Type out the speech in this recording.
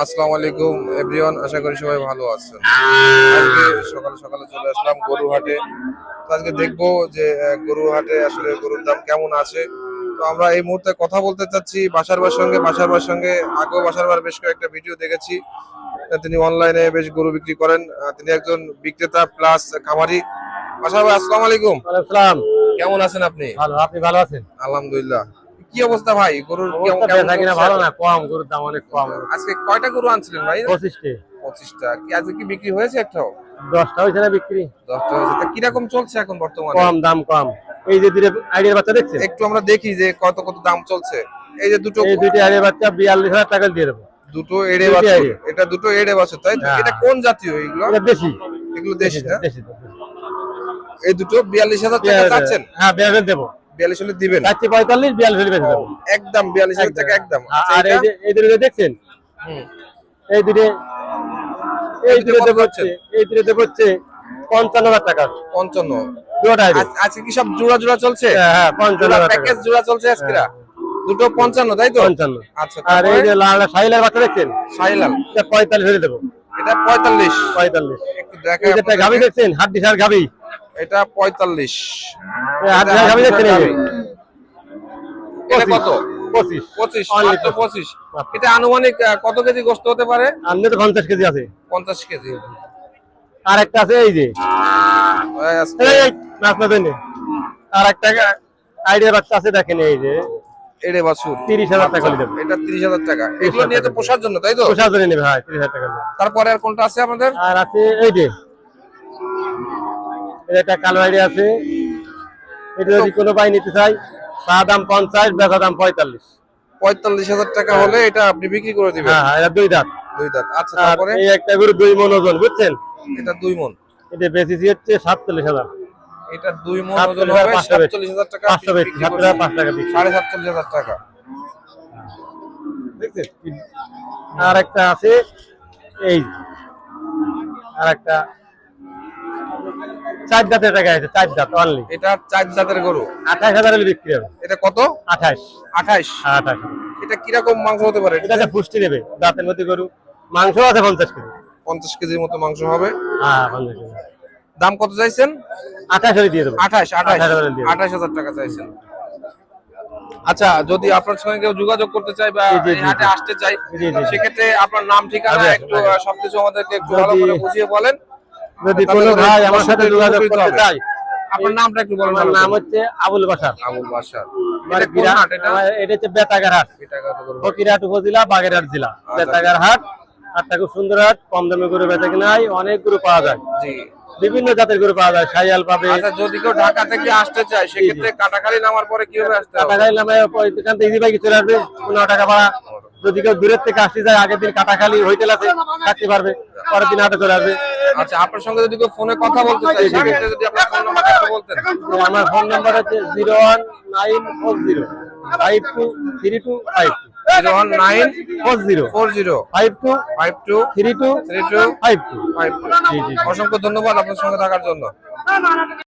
আসসালামু আলাইকুম এভরিওয়ান আশা করি সবাই ভালো আছেন। আজকে সকালে সকালে চলে আসলাম গরু হাটে তো আজকে দেখব যে আহ, গরু হাটে আসলে গরুর দাম কেমন আছে। তো আমরা এই মুহূর্তে কথা বলতে চাচ্ছি বাসার বার সঙ্গে। বাসার বার সঙ্গে আগেও বাসার বার বেশ কয়েকটা ভিডিও দেখেছি। তিনি অনলাইনে বেশ গরু বিক্রি করেন। তিনি একজন বিক্রেতা প্লাস খামারি। বাসার ভাই আসসালামু আলাইকুম। আসসালাম। কেমন আছেন আপনি? ভালো আপনি ভালো আছেন? আলহামদুলিল্লাহ। কি অবস্থা ভাই? গরুর কিনা ভালো না কম গরুর দাম অনেক কম। আজকে কয়টা গরু আনছিলেন ভাই? পঁচিশটি। পঁচিশটা। কি আজকে কি বিক্রি হয়েছে একটাও? দশটা হয়েছে না বিক্রি? দশটা হয়েছে। তা কীরকম চলছে এখন বর্তমানে? কম দাম কম। এই যে দুটো আইডিয়ার বাচ্চা দেখছেন? একটু আমরা দেখি যে কত কত দাম চলছে। এই যে দুটো এই দুটি আইডিয়ার বাচ্চা বিয়াল্লিশ হাজার টাকা দিয়ে দেবো। দুটো এড়ে বাছুর। এটা দুটো এড়ে বাছুর তাই হ্যাঁ। এটা কোন জাতীয় এগুলো? এটা দেশি। এগুলো দেশি না? এই দুটো বিয়াল্লিশ হাজার টাকা চাচ্ছেন? হ্যাঁ বিয়াল্লিশ দেবো। বিয়াল্লিশ হলে দিবেন। চাচ্ছি পঁয়তাল্লিশ বিয়াল্লিশ হলে বেঁচে একদম বিয়াল্লিশ হাজার টাকা একদম। আর- আচ্ছা, এই যে এই দুটো দেখছেন? এই দুটো এই দুটো দেবো? হচ্ছে এই দুটো দেবো হচ্ছে পঞ্চান্ন হাজার টাকা। পঞ্চান্ন। দুটো আজকে কি সব জোড়া জোড়া চলছে? হ্যাঁ হ্যাঁ পঞ্চান্ন প্যাকেজ জোড়া চলছে আজকে? দুটো পঞ্চান্ন তাই তো? পঞ্চান্ন। আচ্ছা আর এই যে লাল বাচ্চা দেখছেন? পঁয়তাল্লিশ হলে দেবো। এটা পঁয়তাল্লিশ। পঁয়তাল্লিশ। একটু দেখা গাভি দেখছেন? হাড্ডি সার গাভি। এটা পঁয়তাল্লিশ? এটা কত? পঁচিশ। এটা আনুমানিক কত কেজি গোস্ত হতে পারে? তো পঞ্চাশ কেজি আছে। পঞ্চাশ কেজি আর একটা আছে এই যে। আর একটা আইডিয়া বাচ্চা আছে দেখেন এই যে। এড়ে বাছুর। তিরিশ হাজার টাকা এটা তিরিশ হাজার টাকা। এগুলো নিয়ে তো পোষার জন্য তাই তো? নেবে হ্যাঁ তিরিশ হাজার টাকা। তারপরে আর কোনটা আছে আমাদের? আর আছে এই যে। একটা কালো আছে এটা যদি কোনো বাই নিতে চাই চা দাম পঞ্চাশ বেচা দাম পঁয়তাল্লিশ। পঁয়তাল্লিশ হাজার টাকা হলে এটা আপনি বিক্রি করে দিবেন। হ্যাঁ হ্যাঁ এটা দুই দাঁত। দুই দাঁত। আচ্ছা তারপরে? এই একটা গরু দুই মন ওজন বুঝছেন? এটা দুই মন। এটা বেশি হচ্ছে সাতচল্লিশ হাজার। এটা দুই মন ওজন হবে সাতচল্লিশ হাজার টাকা সাড়ে সাতচল্লিশ হাজার টাকা। আর একটা আছে এই আর একটা চার দাঁতের টাকা আছে চার দাঁত অনলি এটা চার জাতের গরু। আঠাশ হাজার বিক্রি হবে। এটা কত? আঠাশ। আঠাইশ হ্যাঁ আঠাশ। এটা কীরকম মাংস হতে পারে? এটা একটা পুষ্টি নেবে দাঁতের মধ্যে গরু। মাংস আছে পঞ্চাশ কেজি। পঞ্চাশ কেজির মতো মাংস হবে। হ্যাঁ পঞ্চাশ কেজি। দাম কত চাইছেন? আঠাশ হলে দিয়ে দেবো। আঠাশ আঠাশ। হাজার আঠাশ হাজার টাকা চাইছেন। আচ্ছা যদি আপনার সঙ্গে কেউ যোগাযোগ করতে চাই বা হাটে আসতে চাই। সেক্ষেত্রে আপনার নাম ঠিকানা আগে, একটু সবকিছু আমাদেরকে একটু ভালো করে বুঝিয়ে বলেন। যদি কোনো ভাই আমার সাথে যোগাযোগ করতে আপনার নামটা একটু বলেন আমার নাম হচ্ছে আবুল বাসার আবুল বাসার এটা হচ্ছে বেতাগার হাট? ফকিরহাট উপজেলা বাগেরহাট জেলা। আচ্ছা। বেতাগার হাট হাটটা খুব সুন্দর হাট কম দামে গরু বেচা কিনা হয় অনেক গরু পাওয়া যায়। বিভিন্ন জাতের গরু পাওয়া যায় সাইয়াল পাবে। আচ্ছা যদি কেউ ঢাকা থেকে আসতে চায় সেক্ষেত্রে কাটাখালি নামার পরে কীভাবে আসতে হবে? কাটাখালি নামে এখান থেকে ইজি চলে আসবে পনেরো টাকা ভাড়া। যদি কেউ দূরের থেকে আসতে যায় আগের দিন কাটাখালি হোটেল আছে থাকতে পারবে পরের দিন হাটে চলে আসবে। আচ্ছা আপনার সঙ্গে যদি কেউ ফোনে কথা বলতে চাই সেক্ষেত্রে যদি আপনার ফোন নাম্বারটা একটু বলতেন। আমার ফোন নাম্বার হচ্ছে zero one nine four zero five two three two five zero one nine four zero. Four zero five two five two three two three two five two. Five two. অসংখ্য ধন্যবাদ আপনার সঙ্গে থাকার জন্য।